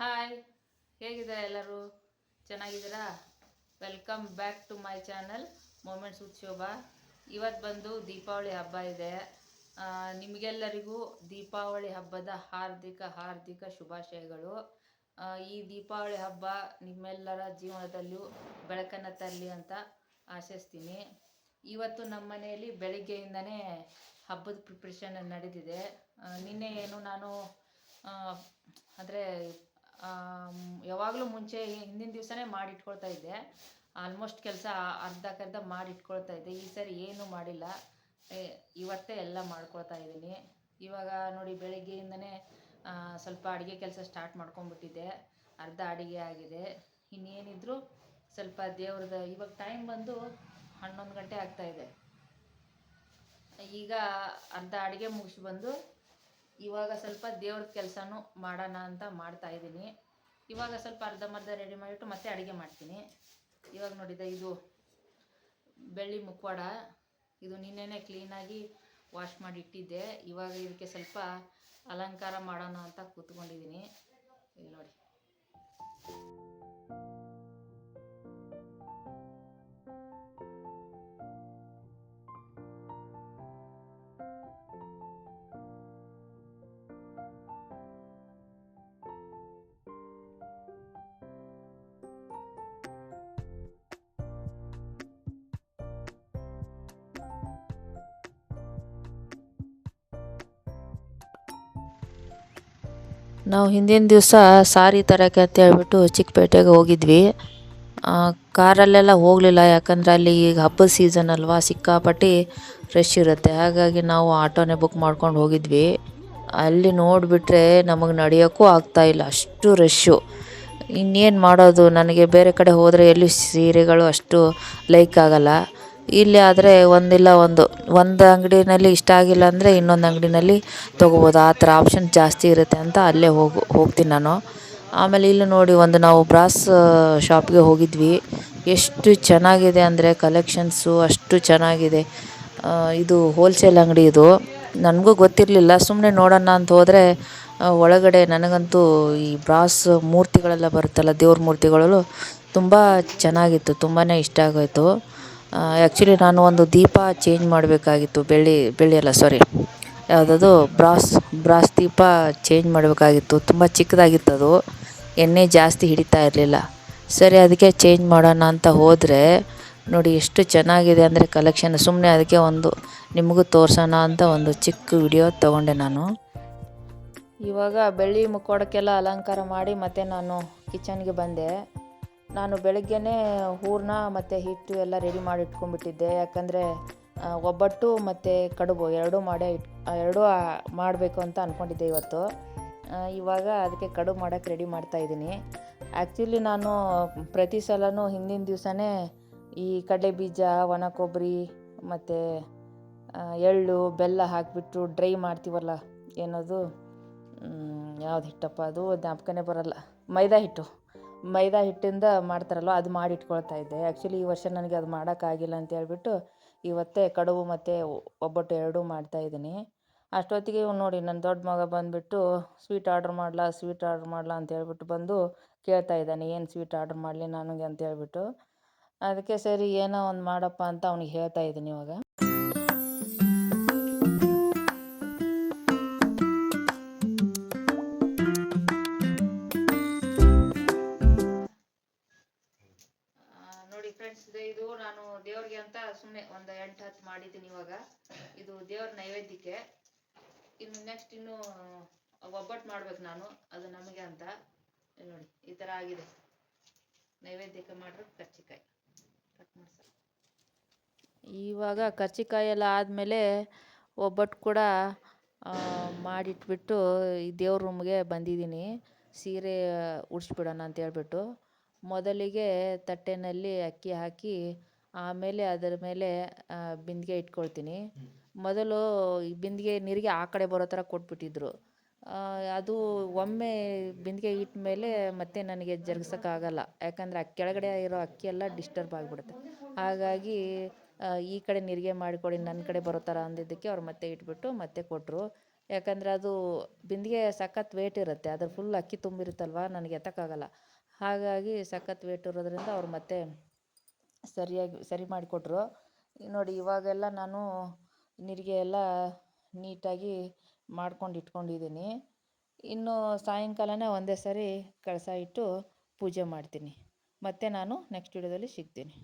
Hi, ಹೇಗಿದ್ದಾರೆ ಎಲ್ಲರೂ? ಚೆನ್ನಾಗಿದ್ದೀರಾ? Welcome back to my channel moments with Shobha ಇವತ್ತು ಬಂದು ದೀಪಾವಳಿ ಹಬ್ಬ ಇದೆ. ನಿಮಗೆಲ್ಲರಿಗೂ ದೀಪಾವಳಿ ಹಬ್ಬದ ಹಾರ್ದಿಕ ಹಾರ್ದಿಕ ಶುಭಾಶಯಗಳು. ಈ ದೀಪಾವಳಿ ಹಬ್ಬ ನಿಮ್ಮೆಲ್ಲರ ಜೀವನದಲ್ಲೂ ಬೆಳಕನ್ನು ತರಲಿ ಅಂತ ಆಶಿಸ್ತೀನಿ. ಇವತ್ತು ನಮ್ಮ ಮನೆಯಲ್ಲಿ ಬೆಳಿಗ್ಗೆಯಿಂದನೇ ಹಬ್ಬದ ಪ್ರಿಪ್ರೇಷನ್ ನಡೆದಿದೆ. ನಿನ್ನೆ ಏನು ನಾನು ಅಂದರೆ ಯಾವಾಗಲೂ ಮುಂಚೆ ಹಿಂದಿನ ದಿವಸನೇ ಮಾಡಿಟ್ಕೊಳ್ತಾ ಇದ್ದೆ. ಆಲ್ಮೋಸ್ಟ್ ಕೆಲಸ ಅರ್ಧಕ್ಕರ್ಧ ಮಾಡಿಟ್ಕೊಳ್ತಾ ಇದ್ದೆ. ಈ ಸರಿ ಏನೂ ಮಾಡಿಲ್ಲ. ಇವತ್ತೇ ಎಲ್ಲ ಮಾಡ್ಕೊಳ್ತಾ ಇದ್ದೀನಿ. ಇವಾಗ ನೋಡಿ ಬೆಳಗ್ಗೆಯಿಂದನೇ ಸ್ವಲ್ಪ ಅಡುಗೆ ಕೆಲಸ ಸ್ಟಾರ್ಟ್ ಮಾಡ್ಕೊಂಡ್ಬಿಟ್ಟಿದ್ದೆ. ಅರ್ಧ ಅಡುಗೆ ಆಗಿದೆ. ಇನ್ನೇನಿದ್ರು ಸ್ವಲ್ಪ ದೇವ್ರದ, ಇವಾಗ ಟೈಮ್ ಬಂದು ಹನ್ನೊಂದು ಗಂಟೆ ಆಗ್ತಾ ಇದೆ. ಈಗ ಅರ್ಧ ಅಡುಗೆ ಮುಗಿಸಿ ಬಂದು ಇವಾಗ ಸ್ವಲ್ಪ ದೇವ್ರ ಕೆಲಸನೂ ಮಾಡೋಣ ಅಂತ ಮಾಡ್ತಾ ಇದ್ದೀನಿ. ಇವಾಗ ಸ್ವಲ್ಪ ಅರ್ಧಂಬರ್ಧ ರೆಡಿ ಮಾಡಿಬಿಟ್ಟು ಮತ್ತೆ ಅಡುಗೆ ಮಾಡ್ತೀನಿ. ಇವಾಗ ನೋಡಿದ ಇದು ಬೆಳ್ಳಿ ಮುಕ್ವಾಡ. ಇದು ನಿನ್ನೆನೆ ಕ್ಲೀನಾಗಿ ವಾಶ್ ಮಾಡಿ ಇಟ್ಟಿದ್ದೆ. ಇವಾಗ ಇದಕ್ಕೆ ಸ್ವಲ್ಪ ಅಲಂಕಾರ ಮಾಡೋಣ ಅಂತ ಕೂತ್ಕೊಂಡಿದ್ದೀನಿ. ಇಲ್ಲಿ ನೋಡಿ. ನಾವು ಹಿಂದಿನ ದಿವಸ ಸಾರಿ ತರೋಕ್ಕೆ ಅಂತ ಹೇಳ್ಬಿಟ್ಟು ಚಿಕ್ಕಪೇಟೆಗೆ ಹೋಗಿದ್ವಿ. ಕಾರಲ್ಲೆಲ್ಲ ಹೋಗಲಿಲ್ಲ, ಯಾಕಂದರೆ ಅಲ್ಲಿ ಈಗ ಹಬ್ಬದ ಸೀಸನ್ ಅಲ್ವಾ, ಸಿಕ್ಕಾಪಟ್ಟಿ ರಶ್ ಇರುತ್ತೆ. ಹಾಗಾಗಿ ನಾವು ಆಟೋನೇ ಬುಕ್ ಮಾಡ್ಕೊಂಡು ಹೋಗಿದ್ವಿ. ಅಲ್ಲಿ ನೋಡಿಬಿಟ್ರೆ ನಮಗೆ ನಡೆಯೋಕ್ಕೂ ಆಗ್ತಾಯಿಲ್ಲ ಅಷ್ಟು ರಶ್ಶು ಇನ್ನೇನು ಮಾಡೋದು, ನನಗೆ ಬೇರೆ ಕಡೆ ಹೋದರೆ ಎಲ್ಲೂ ಸೀರೆಗಳು ಅಷ್ಟು ಲೈಕ್ ಆಗಲ್ಲ. ಇಲ್ಲಿ ಆದರೆ ಒಂದಿಲ್ಲ, ಒಂದು. ಒಂದು ಅಂಗಡಿನಲ್ಲಿ ಇಷ್ಟ ಆಗಿಲ್ಲ ಅಂದರೆ ಇನ್ನೊಂದು ಅಂಗಡಿನಲ್ಲಿ ತೊಗೋಬೋದು. ಆ ಥರ ಆಪ್ಷನ್ ಜಾಸ್ತಿ ಇರುತ್ತೆ ಅಂತ ಅಲ್ಲೇ ಹೋಗು, ಹೋಗ್ತೀನಿ ನಾನು. ಆಮೇಲೆ ಇಲ್ಲಿ ನೋಡಿ, ಒಂದು ನಾವು ಬ್ರಾಸ್ ಶಾಪ್ಗೆ ಹೋಗಿದ್ವಿ. ಎಷ್ಟು ಚೆನ್ನಾಗಿದೆ ಅಂದರೆ ಕಲೆಕ್ಷನ್ಸು ಅಷ್ಟು ಚೆನ್ನಾಗಿದೆ. ಇದು ಹೋಲ್ಸೇಲ್ ಅಂಗಡಿ ಇದು. ನನಗೂ ಗೊತ್ತಿರಲಿಲ್ಲ. ಸುಮ್ಮನೆ ನೋಡೋಣ ಅಂತ ಹೋದರೆ ಒಳಗಡೆ ನನಗಂತೂ ಈ ಬ್ರಾಸ್ ಮೂರ್ತಿಗಳೆಲ್ಲ ಬರುತ್ತಲ್ಲ, ದೇವ್ರ ಮೂರ್ತಿಗಳು ತುಂಬ ಚೆನ್ನಾಗಿತ್ತು ತುಂಬಾ ಇಷ್ಟ ಆಗೋಯಿತು. ಆ್ಯಕ್ಚುಲಿ ನಾನು ಒಂದು ದೀಪ ಚೇಂಜ್ ಮಾಡಬೇಕಾಗಿತ್ತು, ಬೆಳ್ಳಿ ಬೆಳ್ಳಿ ಅಲ್ಲ ಸಾರಿ ಯಾವುದದು, ಬ್ರಾಸ್ ಬ್ರಾಸ್ ದೀಪ ಚೇಂಜ್ ಮಾಡಬೇಕಾಗಿತ್ತು, ತುಂಬ ಚಿಕ್ಕದಾಗಿತ್ತು ಅದು. ಎಣ್ಣೆ ಜಾಸ್ತಿ ಹಿಡಿತಾ ಇರಲಿಲ್ಲ. ಸರಿ, ಅದಕ್ಕೆ ಚೇಂಜ್ ಮಾಡೋಣ ಅಂತ ಹೋದರೆ, ನೋಡಿ ಎಷ್ಟು ಚೆನ್ನಾಗಿದೆ ಅಂದರೆ ಕಲೆಕ್ಷನ್ ಸುಮ್ಮನೆ ಅದಕ್ಕೆ ಒಂದು, ನಿಮಗೂ ತೋರಿಸೋಣ ಅಂತ ಒಂದು ಚಿಕ್ಕ ವಿಡಿಯೋ ತೊಗೊಂಡೆ ನಾನು. ಇವಾಗ ಬೆಳ್ಳಿ ಮುಕ್ಕೋಡಕ್ಕೆಲ್ಲ ಅಲಂಕಾರ ಮಾಡಿ ಮತ್ತೆ ನಾನು ಕಿಚನ್ಗೆ ಬಂದೆ. ನಾನು ಬೆಳಗ್ಗೆನೇ ಹೂರ್ಣ ಮತ್ತು ಹಿಟ್ಟು ಎಲ್ಲ ರೆಡಿ ಮಾಡಿ ಇಟ್ಕೊಂಡ್ಬಿಟ್ಟಿದ್ದೆ. ಯಾಕಂದರೆ ಒಬ್ಬಟ್ಟು ಮತ್ತು ಕಡುಬು ಎರಡೂ ಮಾಡೇ ಇಟ್ ಎರಡೂ ಮಾಡಬೇಕು ಅಂತ ಅಂದ್ಕೊಂಡಿದ್ದೆ ಇವತ್ತು. ಇವಾಗ ಅದಕ್ಕೆ ಕಡುಬು ಮಾಡೋಕ್ಕೆ ರೆಡಿ ಮಾಡ್ತಾಯಿದ್ದೀನಿ ಆ್ಯಕ್ಚುಲಿ ನಾನು ಪ್ರತಿ ಸಲವೂ ಹಿಂದಿನ ದಿವಸನೇ ಈ ಕಡಲೆ ಬೀಜ ಒಣ ಕೊಬ್ಬರಿ ಮತ್ತು ಎಳ್ಳು, ಬೆಲ್ಲ ಹಾಕಿಬಿಟ್ಟು ಡ್ರೈ ಮಾಡ್ತೀವಲ್ಲ ಏನದು? ಯಾವ್ದು ಹಿಟ್ಟಪ್ಪ ಅದು? ಜ್ಞಾಪಕನೇ ಬರಲ್ಲ. ಮೈದಾ ಹಿಟ್ಟು. ಮೈದಾ ಹಿಟ್ಟಿಂದ ಮಾಡ್ತಾರಲ್ವ, ಅದು ಮಾಡಿ ಇಟ್ಕೊಳ್ತಾ ಇದ್ದೆ. ಆ್ಯಕ್ಚುಲಿ ಈ ವರ್ಷ ನನಗೆ ಅದು ಮಾಡೋಕ್ಕಾಗಿಲ್ಲ ಅಂತ ಹೇಳ್ಬಿಟ್ಟು ಇವತ್ತೇ ಕಡುಬು ಮತ್ತು ಒಬ್ಬಟ್ಟು ಎರಡೂ ಮಾಡ್ತಾಯಿದ್ದೀನಿ ಅಷ್ಟೊತ್ತಿಗೆ ನೋಡಿ ನನ್ನ ದೊಡ್ಡ ಮಗ ಬಂದುಬಿಟ್ಟು ಸ್ವೀಟ್ ಆರ್ಡ್ರ್ ಮಾಡಲಾ ಸ್ವೀಟ್ ಆರ್ಡ್ರ್ ಮಾಡಲಾ? ಅಂತ ಹೇಳ್ಬಿಟ್ಟು ಬಂದು ಕೇಳ್ತಾ ಇದ್ದಾನೆ, ಏನು ಸ್ವೀಟ್ ಆರ್ಡ್ರ್ ಮಾಡಲಿ ನನಗೆ? ಅಂತ ಹೇಳ್ಬಿಟ್ಟು. ಅದಕ್ಕೆ ಸರಿ ಏನೋ ಒಂದು ಮಾಡಪ್ಪ ಅಂತ ಅವ್ನಿಗೆ ಹೇಳ್ತಾ ಇದ್ದೀನಿ ಇವಾಗ. ಫ್ರೆಂಡ್ಸ್ ಇದು ನಾನು ದೇವ್ರಿಗೆ ಅಂತ ಸುಮ್ಮನೆ ಒಂದು ಎಂಟು ಹತ್ತು ಮಾಡಿದ್ದೀನಿ ಇವಾಗ. ಇದು ದೇವ್ರ ನೈವೇದ್ಯಕ್ಕೆ. ಇನ್ನು ನೆಕ್ಸ್ಟ್ ಇನ್ನು ಒಬ್ಬಟ್ಟು ಮಾಡ್ಬೇಕು ನಾನು. ಅದು ನಮಗೆ ಅಂತ. ನೋಡಿ, ಈ ಥರ ಆಗಿದೆ. ನೈವೇದ್ಯಕ್ಕೆ ಮಾಡಿರೋ ಕರ್ಚಿಕಾಯಿ. ಕಟ್ ಮಾಡ್ಸ. ಇವಾಗ ಕರ್ಚಿಕಾಯಿ ಎಲ್ಲ ಆದಮೇಲೆ ಒಬ್ಬಟ್ಟು ಕೂಡ ಮಾಡಿಟ್ಬಿಟ್ಟು ಈ ದೇವ್ರ ರೂಮ್ಗೆ ಬಂದಿದ್ದೀನಿ. ಸೀರೆ ಉಡ್ಸ್ಬಿಡೋಣ ಅಂತ ಹೇಳ್ಬಿಟ್ಟು. ಮೊದಲಿಗೆ ತಟ್ಟೆನಲ್ಲಿ ಅಕ್ಕಿ ಹಾಕಿ ಆಮೇಲೆ ಅದರ ಮೇಲೆ ಬಿಂದಿಗೆ ಇಟ್ಕೊಳ್ತೀನಿ. ಮೊದಲು ಈ ಬಿಂದಿಗೆ ನೀರಿಗೆ ಆ ಕಡೆ ಬರೋ ಥರ ಕೊಟ್ಬಿಟ್ಟಿದ್ರು. ಅದು ಒಮ್ಮೆ ಬಿಂದಿಗೆ ಇಟ್ಟ ಮೇಲೆ ಮತ್ತೆ ನನಗೆ ಜರುಗ್ಸೋಕ್ಕಾಗಲ್ಲ. ಯಾಕಂದರೆ ಆ ಕೆಳಗಡೆ ಇರೋ ಅಕ್ಕಿ ಎಲ್ಲ ಡಿಸ್ಟರ್ಬ್ ಆಗಿಬಿಡುತ್ತೆ. ಹಾಗಾಗಿ ಈ ಕಡೆ ನೀರಿಗೆ ಮಾಡಿಕೊಡಿ ನನ್ನ ಕಡೆ ಬರೋ ಥರ ಅಂದಿದ್ದಕ್ಕೆ ಅವ್ರು ಮತ್ತೆ ಇಟ್ಬಿಟ್ಟು ಮತ್ತೆ ಕೊಟ್ಟರು ಯಾಕಂದರೆ ಅದು ಬಿಂದಿಗೆ ಸಖತ್ ವೇಟ್ ಇರುತ್ತೆ. ಅದ್ರ ಫುಲ್ ಅಕ್ಕಿ ತುಂಬಿರುತ್ತಲ್ವ? ನನಗೆ ಎತ್ತಕ್ಕಾಗಲ್ಲ. ಹಾಗಾಗಿ ಸಖತ್ ವೇಟ್ ಇರೋದ್ರಿಂದ ಅವ್ರು ಮತ್ತೆ ಸರಿಯಾಗಿ, ಸರಿ ಮಾಡಿಕೊಟ್ರು. ನೋಡಿ ಇವಾಗೆಲ್ಲ ನಾನು ನಿರಿಗೆ ಎಲ್ಲ ನೀಟಾಗಿ ಮಾಡ್ಕೊಂಡು ಇಟ್ಕೊಂಡಿದ್ದೀನಿ. ಇನ್ನು ಸಾಯಂಕಾಲನೇ ಒಂದೇ ಸರಿ ಕಳಸ ಇಟ್ಟು ಪೂಜೆ ಮಾಡ್ತೀನಿ. ಮತ್ತೆ ನಾನು ನೆಕ್ಸ್ಟ್ ವಿಡಿಯೋದಲ್ಲಿ ಸಿಗ್ತೀನಿ.